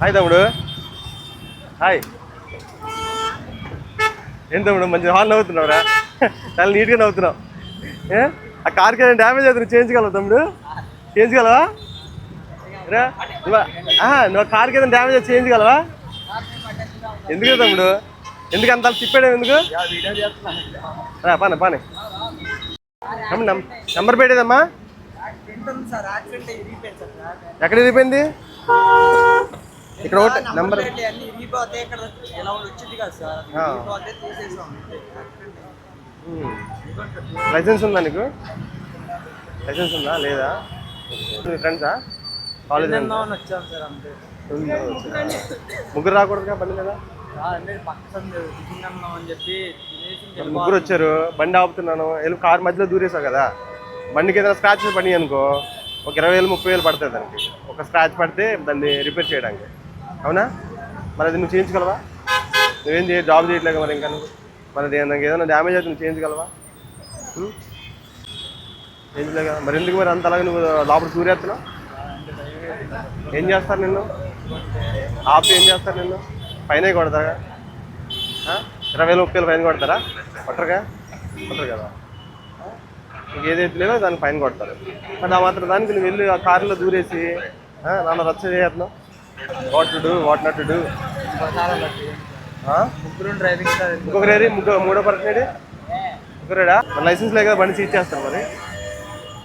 Hi తమ్ముడు. Hi ఏం తమ్ముడు మంచి హాల్ నవ్వుతున్నావురా? చాలా నీట్గా నవ్వుతున్నావు. ఏ? ఆ కార్కి ఏదైనా డ్యామేజ్ అవుతుంది? చేయించగలవు తమ్ముడు? చేయించగలవా? నువ్వు ఆహా, కార్కి ఏదైనా డ్యామేజ్ అయితే చేయించగలవా? ఎందుకు తమ్ముడు? ఎందుకు అంత తిప్పాడు ఎందుకు? రా పానే పానే. నంబర్ పెట్టేదమ్మా. ఎక్కడ వెళ్ళిపోయింది? ఇక్కడ ఒకటి నంబర్ కదా లైసెన్స్ ఉందా నీకు? లైసెన్స్ ఉందా? లేదా? ఫ్రెండ్సా? కాలేజ్ ముగ్గురు రాకూడదుగా బండి మరి ముగ్గురు వచ్చారు. బండి ఆపుతున్నాను. వెళ్ళి కారు మధ్యలో దూరేసావు కదా. బండికి ఏదైనా స్క్రాచ్ పడి అనుకో ఒక ఇరవై వేలు ముప్పై వేలు పడుతుంది దానికి. ఒక స్క్రాచ్ పడితే దాన్ని రిపేర్ చేయడానికి. అవునా? మరి అది నువ్వు చేయించగలవా? నువ్వేం చేయ జాబ్ చేయట్లేదు మరి ఇంకా నువ్వు? మరి నాకు ఏదైనా డ్యామేజ్ అయితే నువ్వు చేయించగలవా? చేయించలేక చేయించలే కదా మరి ఎందుకు మరి అంత అలాగే నువ్వు లోపల సూర్యాస్తున్నావు ఏం చేస్తారు నిన్ను? ఆపి ఏం చేస్తారు నిన్ను? పైన కొడతారా? ఇరవై వేల ముప్పై వేలు ఫైన్ కొడతారా? కొట్టరుగా? కొట్టరు కదా. నీకు ఏదైతే లేదో దానికి ఫైన్ కొడతారు. మరి ఆ మాత్రం దానికి నువ్వు వెళ్ళి ఆ కారులో దూరేసి నాన్న రచ్చ చేస్తున్నావు? What to do what not to do. ముగ్గురు డ్రైవింగ్ సార్ ఇంకొకరు ముగ్గురు మూడో పర్సన్ ఏది ముగ్గురేడా లైసెన్స్ లేక బండి సీజ్ చేస్తారు మరి.